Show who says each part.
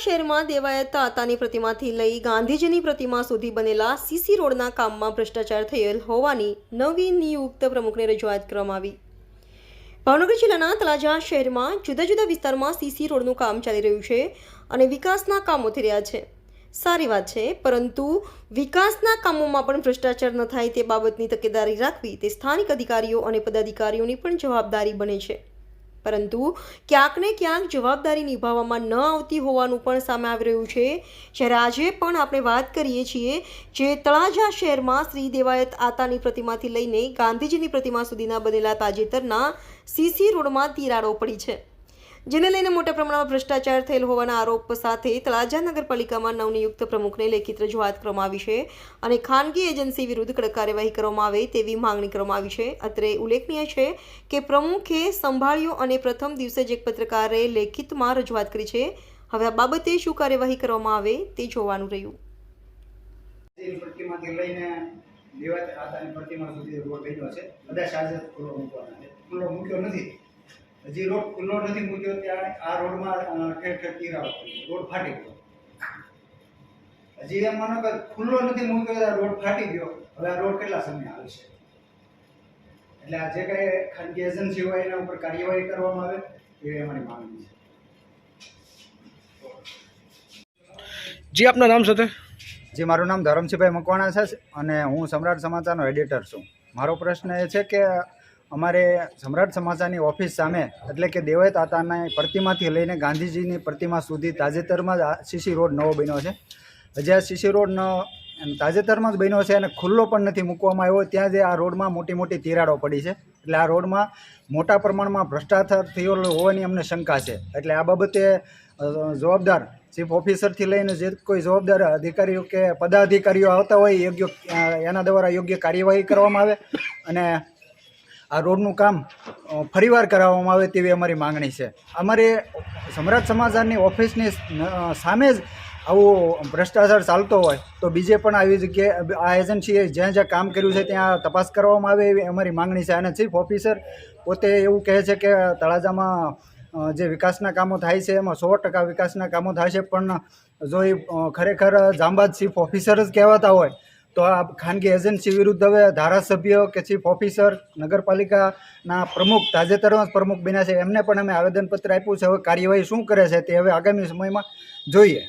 Speaker 1: શહેરમાં દેવાયત તાતાની પ્રતિમાથી લઈ ગાંધીજીની પ્રતિમા સુધી બનેલા સીસી રોડના કામમાં ભ્રષ્ટાચાર થયેલ હોવાની નવી નિયુક્ત પ્રમુખને રજૂઆત કરવામાં આવી. ભાવનગર જિલ્લાના તળાજા શહેરમાં જુદા જુદા વિસ્તારમાં સીસી રોડનું કામ ચાલી રહ્યું છે અને વિકાસના કામો થઈ રહ્યા છે. સારી વાત છે, પરંતુ વિકાસના કામોમાં પણ ભ્રષ્ટાચાર ન થાય તે બાબતની તકેદારી રાખવી તે સ્થાનિક અધિકારીઓ અને પદાધિકારીઓની પણ જવાબદારી બને છે. પરંતુ ક્યાંક ને ક્યાંક જવાબદારી નિભાવવામાં ન આવતી હોવાનું પણ સામે આવી રહ્યું છે. જ્યારે આજે પણ આપણે વાત કરીએ છીએ જે તળાજા શહેરમાં શ્રી દેવાયત આતાની પ્રતિમાથી લઈને ગાંધીજીની પ્રતિમા સુધીના બનેલા તાજેતરના સીસી રોડમાં તિરાડો પડી છે. જેને લઈને મોટા પ્રમાણમાં ભ્રષ્ટાચાર થયેલ હોવાના આરોપ સાથે તળાજા નગરપાલિકામાં નવનિયુક્ત પ્રમુખને લેખિત રજૂઆત કરવામાં આવી છે અને ખાનગી એજન્સી વિરુદ્ધ કડક કાર્યવાહી કરવામાં આવે તેવી માંગણી કરવામાં આવી છે. અત્રે ઉલ્લેખનીય છે કે પ્રમુખે સંભાળ્યો અને પ્રથમ દિવસે જ એક પત્રકારે લેખિતમાં રજૂઆત કરી છે. હવે આ બાબતે શું કાર્યવાહી કરવામાં આવે તે જોવાનું રહ્યું.
Speaker 2: મૂક્યો નથી. હજી રોડ ખુલ્લો નથી મૂક્યો ત્યારે આ રોડમાં ઠેર ઠેર તિરાડો રોડ ફાટી ગયો. હજી એમ માનો કે ખુલ્લો નથી મૂક્યો ત્યારે રોડ ફાટી ગયો. હવે આ રોડ કેટલા સમય આવશે એટલે આ જે કાંઈ ખાનગી એજન્સી હોય એના ઉપર કાર્યવાહી કરવામાં આવે એ અમારી માંગણી છે.
Speaker 3: જી આપના નામ સાથે?
Speaker 2: જી મારું નામ ધરમસિંહભાઈ મકવાણા છે અને હું સમ્રાટ સમાચારનો એડિટર છું. મારો પ્રશ્ન એ છે કે અમારે સમ્રાટ સમાચારની ઓફિસ સામે, એટલે કે દેવાયત તાતાની પ્રતિમાથી લઈને ગાંધીજીની પ્રતિમા સુધી તાજેતરમાં જ સીસી રોડ નવો બન્યો છે. હજી આ સીસી રોડ ન તાજેતરમાં જ બન્યો છે અને ખુલ્લો પણ નથી મૂકવામાં આવ્યો. ત્યાં જે આ રોડમાં મોટી મોટી તિરાડો પડી છે. એટલે આ રોડમાં મોટા પ્રમાણમાં ભ્રષ્ટાચાર થયો હોવાની અમને શંકા છે. એટલે આ બાબતે જવાબદાર ચીફ ઓફિસરથી લઈને જે કોઈ જવાબદાર અધિકારીઓ કે પદાધિકારીઓ આવતા હોય, યોગ્ય એના દ્વારા યોગ્ય કાર્યવાહી કરવામાં આવે અને આ રોડનું કામ ફરીવાર કરાવવામાં આવે તેવી અમારી માંગણી છે. અમારે સમ્રાટ સમાચારની ઓફિસની સામે જ આવું ભ્રષ્ટાચાર ચાલતો હોય તો બીજે પણ આવી જગ્યાએ આ એજન્સીએ જ્યાં જ્યાં કામ કર્યું છે ત્યાં તપાસ કરવામાં આવે એવી અમારી માંગણી છે. અને ચીફ ઓફિસર પોતે એવું કહે છે કે તળાજામાં જે વિકાસના કામો થાય છે, એમાં સો ટકા વિકાસના કામો થાય છે, પણ જો એ ખરેખર જાંબાદ ચીફ ઓફિસર જ કહેવાતા હોય તો આ ખાનગી એજન્સી વિરુદ્ધ હવે ધારાસભ્ય કે ચીફ ઓફિસર નગરપાલિકાના પ્રમુખ તાજેતરમાં જ પ્રમુખ બન્યા છે. એમને પણ અમે આવેદનપત્ર આપ્યું છે. હવે કાર્યવાહી શું કરે છે તે હવે આગામી સમયમાં જોઈએ.